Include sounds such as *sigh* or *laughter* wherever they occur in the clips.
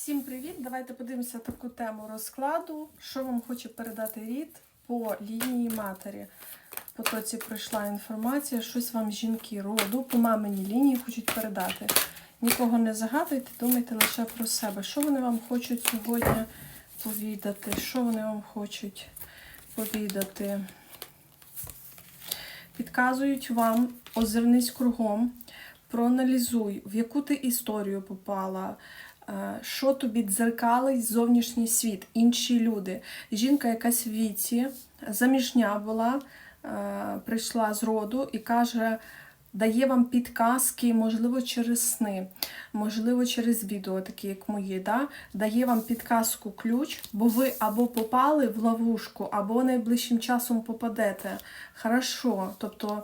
Всім привіт! Давайте подивимося таку тему розкладу. Що вам хоче передати рід по лінії матері. По тоці прийшла інформація, щось вам жінки роду по маминій лінії хочуть передати. Нікого не загадуйте, думайте лише про себе. Що вони вам хочуть сьогодні повідати? Що вони вам хочуть повідати? Підказують вам, озирнись кругом, проаналізуй, в яку ти історію попала, що тобі дзеркалить зовнішній світ, інші люди. Жінка якась в віці, заміжня була, е, прийшла з роду і каже, дає вам підказки, можливо, через сни, можливо, через відео, такі як мої, да? дає вам підказку ключ, бо ви або попали в ловушку, або найближчим часом попадете. Хорошо, тобто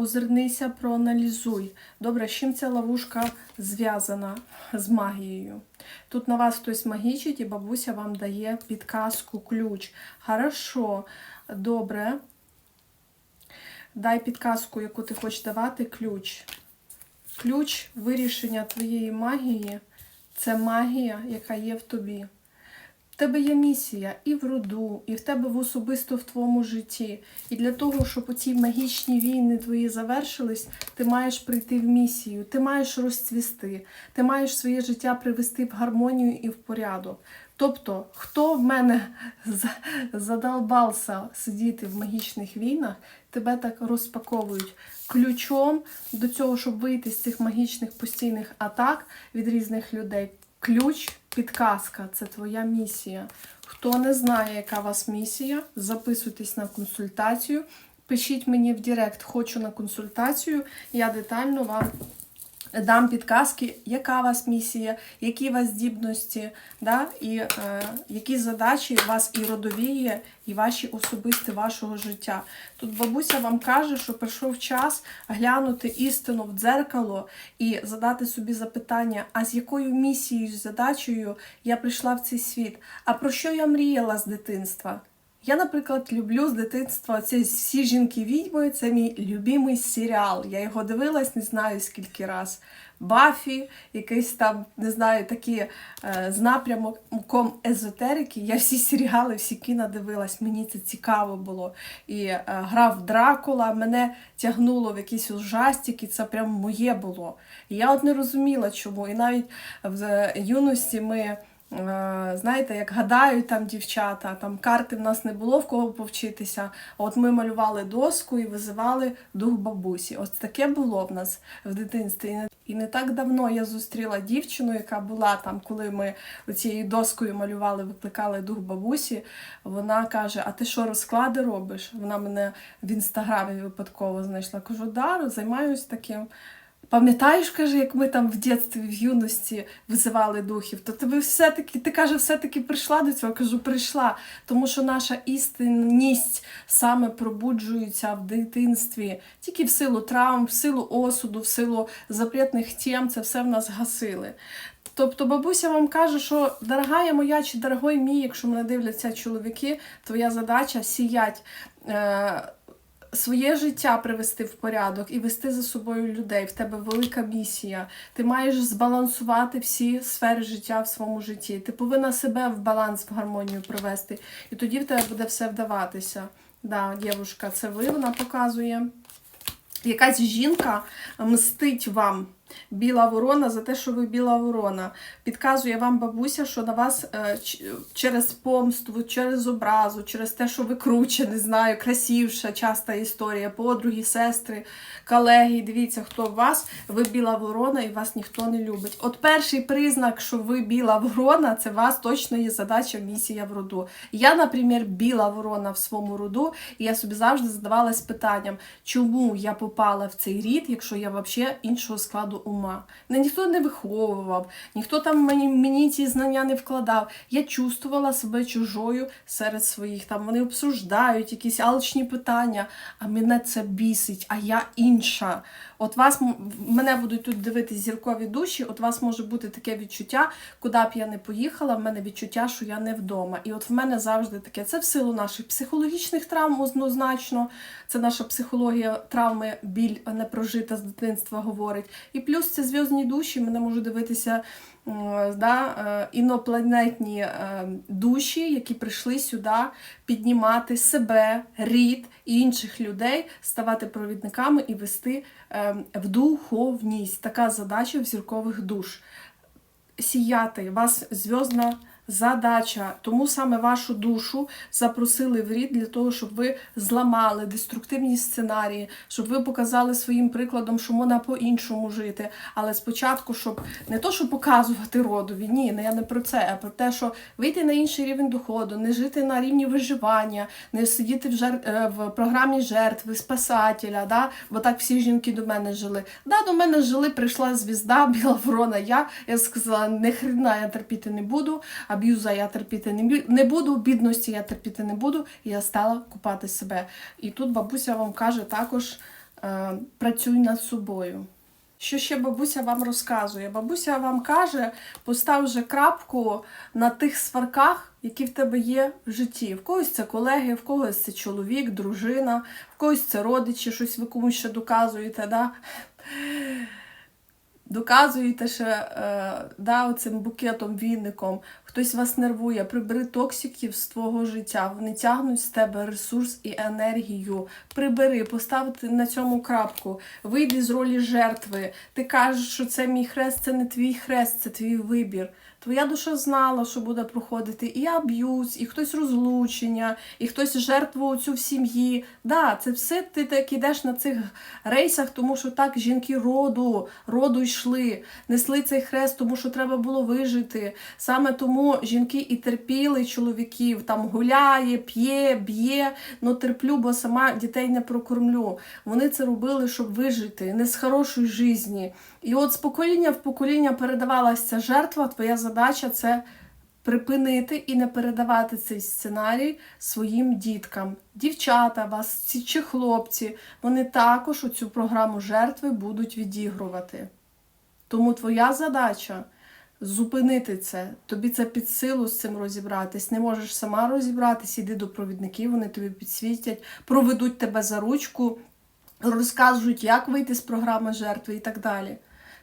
озирнися, проаналізуй. Добре, з чим ця ловушка зв'язана з магією? Тут на вас хтось магічить, і бабуся вам дає підказку, ключ. Хорошо, добре. Дай підказку, яку ти хочеш давати, ключ. Ключ вирішення твоєї магії це магія, яка є в тобі. Тебе є місія і в роду, і в тебе в особисто в твоєму житті. І для того, щоб оці магічні війни твої завершились, ти маєш прийти в місію, ти маєш розцвісти, ти маєш своє життя привести в гармонію і в порядок. Тобто, хто в мене за- задолбався сидіти в магічних війнах, тебе так розпаковують ключом до цього, щоб вийти з цих магічних постійних атак від різних людей. Ключ, підказка це твоя місія. Хто не знає, яка у вас місія, записуйтесь на консультацію. Пишіть мені в Директ, хочу на консультацію. Я детально вам дам підказки, яка у вас місія, які у вас здібності, да? і е, які задачі у вас і родові є, і ваші особисті вашого життя. Тут бабуся вам каже, що прийшов час глянути істину в дзеркало і задати собі запитання, а з якою місією, задачею я прийшла в цей світ? А про що я мріяла з дитинства? Я, наприклад, люблю з дитинства ці всі жінки відьми. Це мій любимий серіал. Я його дивилась, не знаю скільки раз. Бафі, якийсь там, не знаю, такі е, з напрямком езотерики. Я всі серіали, всі кіно дивилась, мені це цікаво було. І е, грав Дракула, мене тягнуло в якісь ужастики, це прям моє було. І я от не розуміла, чому. І навіть в е, юності ми. Е, Знаєте, як гадають там дівчата, там карти в нас не було в кого повчитися. От ми малювали доску і визивали дух бабусі. Ось таке було в нас в дитинстві. І не, так давно я зустріла дівчину, яка була там, коли ми цією доскою малювали, викликали дух бабусі. Вона каже: А ти що розклади робиш? Вона мене в інстаграмі випадково знайшла. Кажу, да, займаюся таким. Пам'ятаєш, каже, як ми там в дитинстві, в юності визивали духів, то тебе все-таки, ти каже, все-таки прийшла до цього. Кажу, прийшла. Тому що наша істинність саме пробуджується в дитинстві, тільки в силу травм, в силу осуду, в силу запретних тем, це все в нас гасили. Тобто бабуся вам каже, що дорогая моя чи дорогой мій, якщо мене дивляться чоловіки, твоя задача сіять. Е- своє життя привести в порядок і вести за собою людей. В тебе велика місія. Ти маєш збалансувати всі сфери життя в своєму житті. Ти повинна себе в баланс, в гармонію привести. І тоді в тебе буде все вдаватися. Да, дівушка, це ви, вона показує. Якась жінка мстить вам. Біла ворона за те, що ви біла ворона. Підказує вам бабуся, що на вас е, через помсту, через образу, через те, що ви круче, не знаю, красивша, часта історія, подруги, сестри, колеги. Дивіться, хто у вас, ви біла ворона і вас ніхто не любить. От перший признак, що ви біла ворона, це вас точно є задача, місія в роду. Я, наприклад, біла ворона в своєму роду, і я собі завжди задавалась питанням, чому я попала в цей рід, якщо я взагалі іншого складу ума. Ніхто не виховував, ніхто там мені, мені ці знання не вкладав. Я чувствувала себе чужою серед своїх. Там вони обсуждають якісь алчні питання, а мене це бісить, а я інша. От вас мене будуть тут дивитись зіркові душі, от вас може бути таке відчуття, куди б я не поїхала, в мене відчуття, що я не вдома. І от в мене завжди таке. Це в силу наших психологічних травм однозначно. Це наша психологія травми, біль не прожита з дитинства говорить. І плюс це зв'язні душі, мене можуть дивитися да, е, інопланетні е, душі, які прийшли сюди піднімати себе, рід і інших людей, ставати провідниками і вести е, в духовність. Така задача в зіркових душ. Сіяти вас зв'язна задача. Тому саме вашу душу запросили в рід для того, щоб ви зламали деструктивні сценарії, щоб ви показали своїм прикладом, що можна по-іншому жити. Але спочатку, щоб не то, щоб показувати родові, ні, не я не про це, а про те, що вийти на інший рівень доходу, не жити на рівні виживання, не сидіти в, жер... е, в програмі жертви, спасателя. Да? Бо так всі жінки до мене жили. Да, до мене жили, прийшла звізда, *laughs* біла ворона. Я, я сказала, не хрена я терпіти не буду, аб'юза я терпіти не, буду, бідності я терпіти не буду. І я стала купати себе. І тут бабуся вам каже також е, працюй над собою. Що ще бабуся вам розказує? Бабуся вам каже, постав вже крапку на тих сварках, які в тебе є в житті. В когось це колеги, в когось це чоловік, дружина, в когось це родичі, щось ви комусь ще доказуєте. Да? Доказуєте що е, да, цим букетом, віником, хтось вас нервує, прибери токсиків з твого життя, вони тягнуть з тебе ресурс і енергію. Прибери, поставити на цьому крапку, вийди з ролі жертви. Ти кажеш, що це мій хрест, це не твій хрест, це твій вибір. Твоя душа знала, що буде проходити і аб'юз, і хтось розлучення, і хтось жертву цю в сім'ї. Да, це все ти так ідеш на цих рейсах, тому що так жінки роду, роду йшли, несли цей хрест, тому що треба було вижити. Саме тому жінки і терпіли чоловіків, там гуляє, п'є, б'є, но терплю, бо сама дітей не прокормлю. Вони це робили, щоб вижити, не з хорошої житті. І от з покоління в покоління передавалася жертва. Твоя задача це припинити і не передавати цей сценарій своїм діткам. Дівчата, вас чи хлопці, вони також оцю програму жертви будуть відігрувати. Тому твоя задача зупинити це. Тобі це під силу з цим розібратись. Не можеш сама розібратись, іди до провідників, вони тобі підсвітять, проведуть тебе за ручку, розкажуть, як вийти з програми жертви і так далі.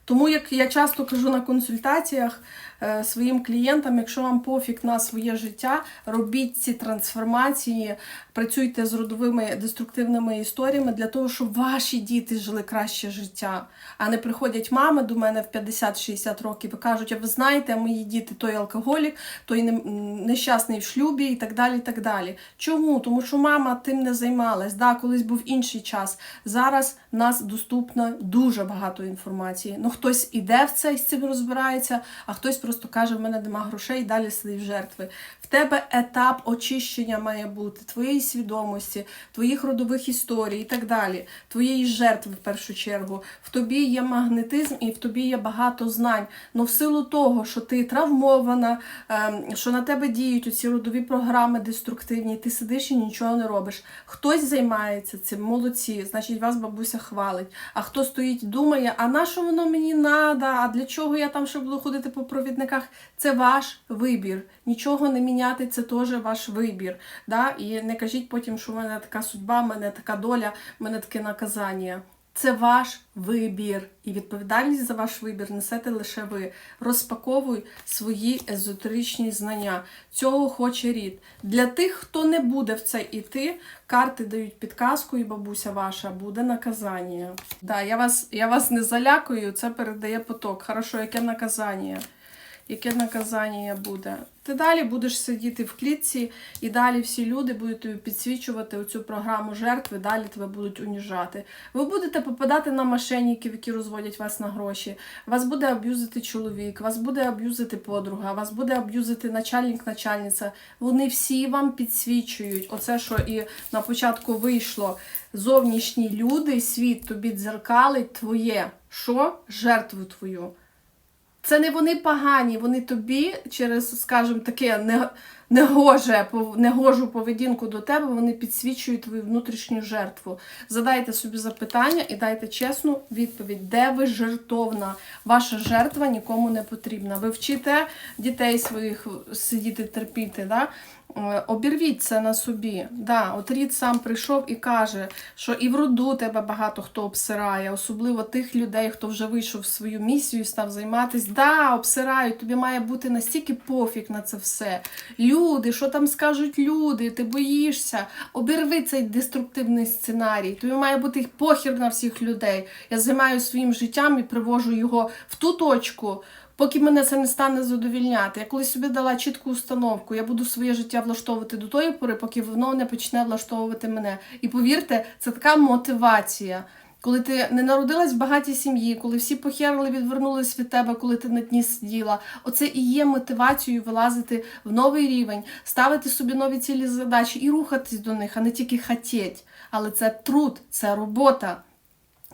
Тому, як я часто кажу на консультаціях е, своїм клієнтам, якщо вам пофіг на своє життя, робіть ці трансформації, працюйте з родовими деструктивними історіями для того, щоб ваші діти жили краще життя. А не приходять мами до мене в 50-60 років і кажуть, а ви знаєте, мої діти той алкоголік, той не- нещасний в шлюбі і так далі. і так далі. Чому? Тому що мама тим не займалась. Да, колись був інший час. Зараз нас доступно дуже багато інформації. Ну хтось іде в це і з цим розбирається, а хтось просто каже, в мене нема грошей і далі сидить в жертви. В тебе етап очищення має бути твоєї свідомості, твоїх родових історій і так далі, твоєї жертви в першу чергу. В тобі є магнетизм і в тобі є багато знань. Но в силу того, що ти травмована, ем, що на тебе діють оці родові програми деструктивні, ти сидиш і нічого не робиш. Хтось займається цим, молодці, значить вас бабуся хвалить. А хто стоїть, думає, а на що воно мені надо, а для чого я там ще буду ходити по провідниках? Це ваш вибір. Нічого не міняти, це теж ваш вибір. Да? І не кажіть потім, що в мене така судьба, в мене така доля, в мене таке наказання. Це ваш вибір. І відповідальність за ваш вибір несете лише ви. Розпаковуй свої езотеричні знання. Цього хоче рід. Для тих, хто не буде в це іти, карти дають підказку, і бабуся ваша буде наказання. Да, я вас, я вас не залякую, це передає поток. Хорошо, яке наказання? Яке наказання буде? Ти далі будеш сидіти в клітці, і далі всі люди будуть тобі підсвічувати оцю програму жертви, далі тебе будуть уніжати. Ви будете попадати на мошенників, які розводять вас на гроші. Вас буде аб'юзити чоловік, вас буде аб'юзити подруга, вас буде аб'юзити начальник, начальниця. Вони всі вам підсвічують. Оце, що і на початку вийшло. Зовнішні люди, світ тобі дзеркалить твоє. Що? Жертву твою. Це не вони погані, вони тобі через, скажімо, таке не- негоже, негожу поведінку до тебе, вони підсвічують твою внутрішню жертву. Задайте собі запитання і дайте чесну відповідь, де ви жертовна. Ваша жертва нікому не потрібна. Ви вчите дітей своїх сидіти, терпіти. Да? Е, Обірвіть це на собі. Да, от рід сам прийшов і каже, що і в роду тебе багато хто обсирає, особливо тих людей, хто вже вийшов в свою місію і став займатися. Да, обсирають, тобі має бути настільки пофіг на це все. Люди, що там скажуть люди, ти боїшся. Обірви цей деструктивний сценарій. Тобі має бути похір на всіх людей. Я займаюся своїм життям і привожу його в ту точку. Поки мене це не стане задовільняти. Я колись собі дала чітку установку. Я буду своє життя влаштовувати до тої пори, поки воно не почне влаштовувати мене. І повірте, це така мотивація. Коли ти не народилась в багатій сім'ї, коли всі похерили, відвернулись від тебе, коли ти на дні сиділа, оце і є мотивацією вилазити в новий рівень, ставити собі нові цілі задачі і рухатись до них, а не тільки хотіть. Але це труд, це робота.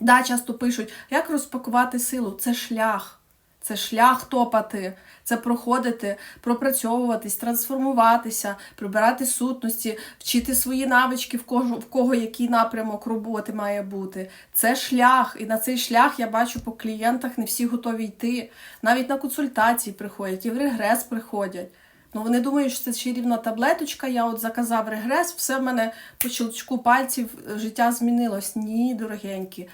Да, часто пишуть, як розпакувати силу? Це шлях. Це шлях топати, це проходити, пропрацьовуватись, трансформуватися, прибирати сутності, вчити свої навички, в кого, в кого який напрямок роботи має бути. Це шлях. І на цей шлях я бачу по клієнтах, не всі готові йти. Навіть на консультації приходять, і в регрес приходять. Ну, вони думають, що це чарівна таблеточка, я от заказав регрес, все в мене по щелчку пальців е, життя змінилось. Ні, дорогенькі.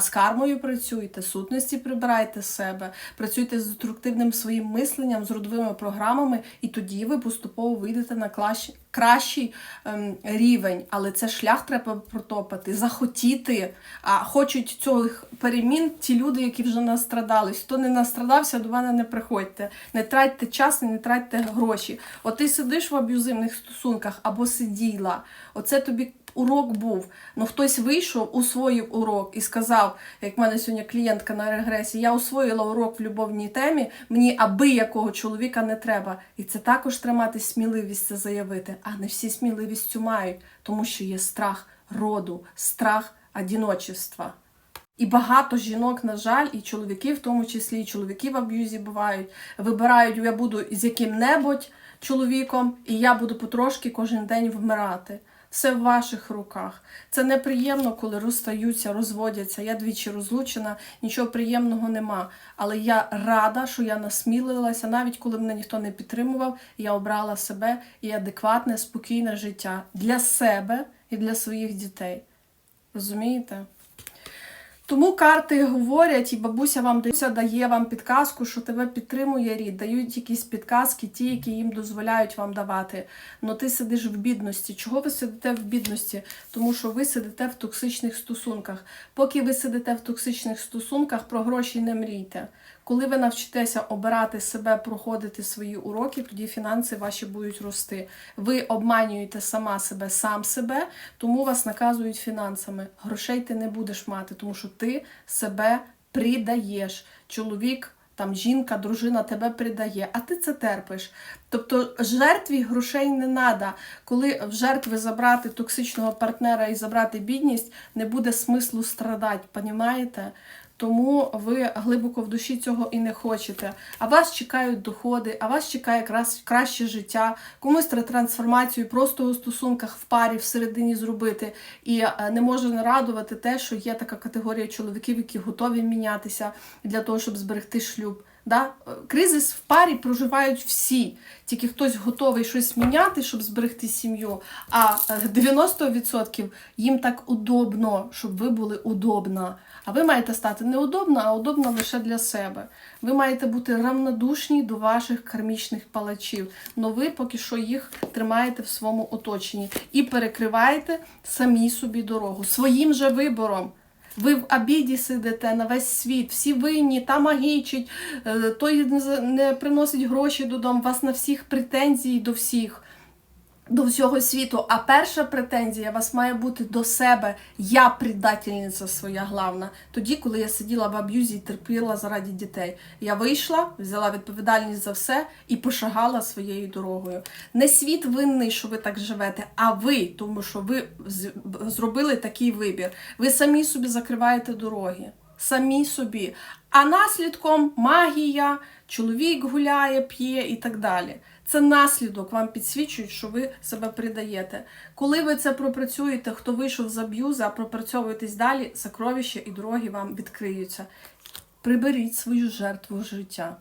З кармою працюйте, сутності прибирайте з себе, працюйте з деструктивним своїм мисленням, з родовими програмами, і тоді ви поступово вийдете на клащ- кращий ем, рівень. Але це шлях треба протопати, захотіти. А хочуть цих перемін ті люди, які вже настрадались. Хто не настрадався, до мене не приходьте. Не тратьте час, не тратьте гроші. От ти сидиш в аб'юзивних стосунках або сиділа. Оце тобі урок був. Ну хтось вийшов, усвоїв урок і сказав, як в мене сьогодні клієнтка на регресі, я усвоїла урок в любовній темі, мені аби якого чоловіка не треба. І це також тримати сміливість це заявити. А не всі сміливість цю мають, тому що є страх роду, страх одіночества. І багато жінок, на жаль, і чоловіки, в тому числі, і чоловіки в аб'юзі бувають, вибирають, я буду з яким-небудь чоловіком, і я буду потрошки кожен день вмирати. Все в ваших руках. Це неприємно, коли розстаються, розводяться. Я двічі розлучена, нічого приємного нема. Але я рада, що я насмілилася, навіть коли мене ніхто не підтримував, я обрала себе і адекватне, спокійне життя для себе і для своїх дітей. Розумієте? Тому карти говорять, і бабуся вам дає, вам підказку, що тебе підтримує рід, дають якісь підказки, ті, які їм дозволяють вам давати. Но ти сидиш в бідності. Чого ви сидите в бідності? Тому що ви сидите в токсичних стосунках. Поки ви сидите в токсичних стосунках, про гроші не мрійте. Коли ви навчитеся обирати себе, проходити свої уроки, тоді фінанси ваші будуть рости. Ви обманюєте сама себе, сам себе, тому вас наказують фінансами. Грошей ти не будеш мати, тому що ти себе придаєш. Чоловік, там жінка, дружина тебе придає, а ти це терпиш. Тобто жертві грошей не треба. Коли в жертви забрати токсичного партнера і забрати бідність, не буде смислу страдати, понімаєте? Тому ви глибоко в душі цього і не хочете. А вас чекають доходи, а вас чекає краще життя, комусь треба трансформацію просто у стосунках в парі всередині зробити. І е, не може не радувати те, що є така категорія чоловіків, які готові мінятися для того, щоб зберегти шлюб. Да? Е, Кризис в парі проживають всі, тільки хтось готовий щось міняти, щоб зберегти сім'ю. А е, 90% їм так удобно, щоб ви були удобна. А ви маєте стати не удобна, а удобна лише для себе. Ви маєте бути равнодушні до ваших кармічних палачів. Но ви поки що їх тримаєте в своєму оточенні і перекриваєте самі собі дорогу своїм же вибором. Ви в обіді сидите на весь світ, всі винні, та магічить, е, той не приносить гроші додому, у вас на всіх претензії до всіх, до всього світу. А перша претензія у вас має бути до себе. Я предательниця своя главна. Тоді, коли я сиділа в аб'юзі і терпіла заради дітей. Я вийшла, взяла відповідальність за все і пошагала своєю дорогою. Не світ винний, що ви так живете, а ви, тому що ви зробили такий вибір. Ви самі собі закриваєте дороги. Самі собі. А наслідком магія, чоловік гуляє, п'є і так далі. Це наслідок, вам підсвічують, що ви себе придаєте. Коли ви це пропрацюєте, хто вийшов з аб'юза, пропрацьовуєтесь далі, сокровища і дороги вам відкриються. Приберіть свою жертву життя.